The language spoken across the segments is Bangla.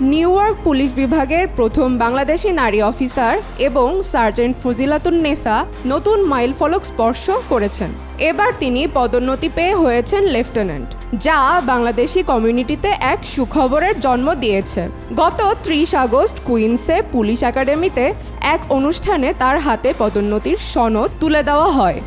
নিউ ইয়র্ক পুলিশ বিভাগের প্রথম বাংলাদেশি নারী অফিসার এবং সার্জেন্ট ফজিলাতুন নেসা নতুন মাইলফলক স্পর্শ করেছেন। এবার তিনি পদোন্নতি পেয়ে হয়েছেন লেফটেন্যান্ট, যা বাংলাদেশি কমিউনিটিতে এক সুখবরের জন্ম দিয়েছে। গত ত্রিশ আগস্ট কুইন্সে পুলিশ একাডেমিতে এক অনুষ্ঠানে তার হাতে পদোন্নতির সনদ তুলে দেওয়া হয়।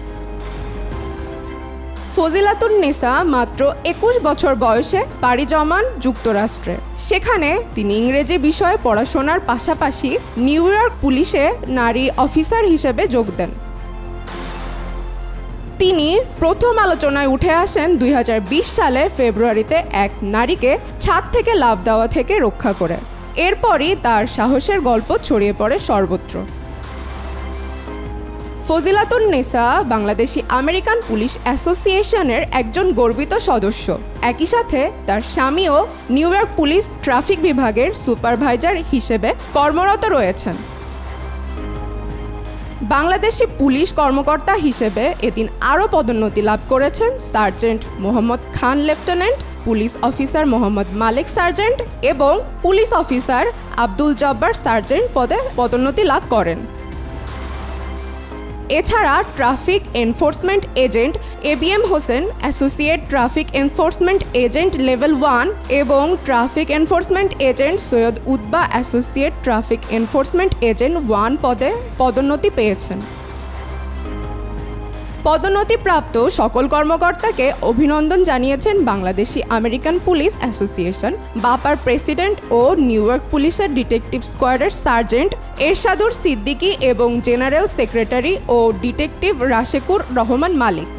ফজিলাতুন নেসা মাত্র একুশ বছর বয়সে পাড়ি জমান যুক্তরাষ্ট্রে। সেখানে তিনি ইংরেজি বিষয়ে পড়াশোনার পাশাপাশি নিউ ইয়র্ক পুলিশে নারী অফিসার হিসেবে যোগ দেন। তিনি প্রথম আলোচনায় উঠে আসেন দুই হাজার বিশ সালে ফেব্রুয়ারিতে এক নারীকে ছাদ থেকে লাভ দেওয়া থেকে রক্ষা করে। এরপরই তার সাহসের গল্প ছড়িয়ে পড়ে সর্বত্র। ফজিলাতুন নেসা বাংলাদেশি আমেরিকান পুলিশ অ্যাসোসিয়েশনের একজন গর্বিত সদস্য। একই সাথে তার স্বামীও নিউ ইয়র্ক পুলিশ ট্রাফিক বিভাগের সুপারভাইজার হিসেবে কর্মরত রয়েছেন। বাংলাদেশি পুলিশ কর্মকর্তা হিসেবে এদিন আরও পদোন্নতি লাভ করেছেন sergeant Mohammad Khan lieutenant, police officer Mohammad Malik sergeant এবং police officer Abdul Jabbar sergeant পদে পদোন্নতি লাভ করেন। এছাড়া traffic enforcement agent ABM Hossain, associate traffic enforcement agent level one এবং traffic enforcement agent Syed উদ্বা associate traffic enforcement agent one পদে পদোন্নতি পেয়েছেন। পদোন্নতিপ্রাপ্ত সকল কর্মকর্তাকে অভিনন্দন জানিয়েছেন বাংলাদেশি আমেরিকান পুলিশ অ্যাসোসিয়েশন। বাপার প্রেসিডেন্ট ও নিউ ইয়র্ক পুলিশের ডিটেকটিভ স্কোয়াডের সার্জেন্ট এরশাদুর সিদ্দিকী এবং জেনারেল সেক্রেটারি ও ডিটেকটিভ রাশেকুর রহমান মালিক।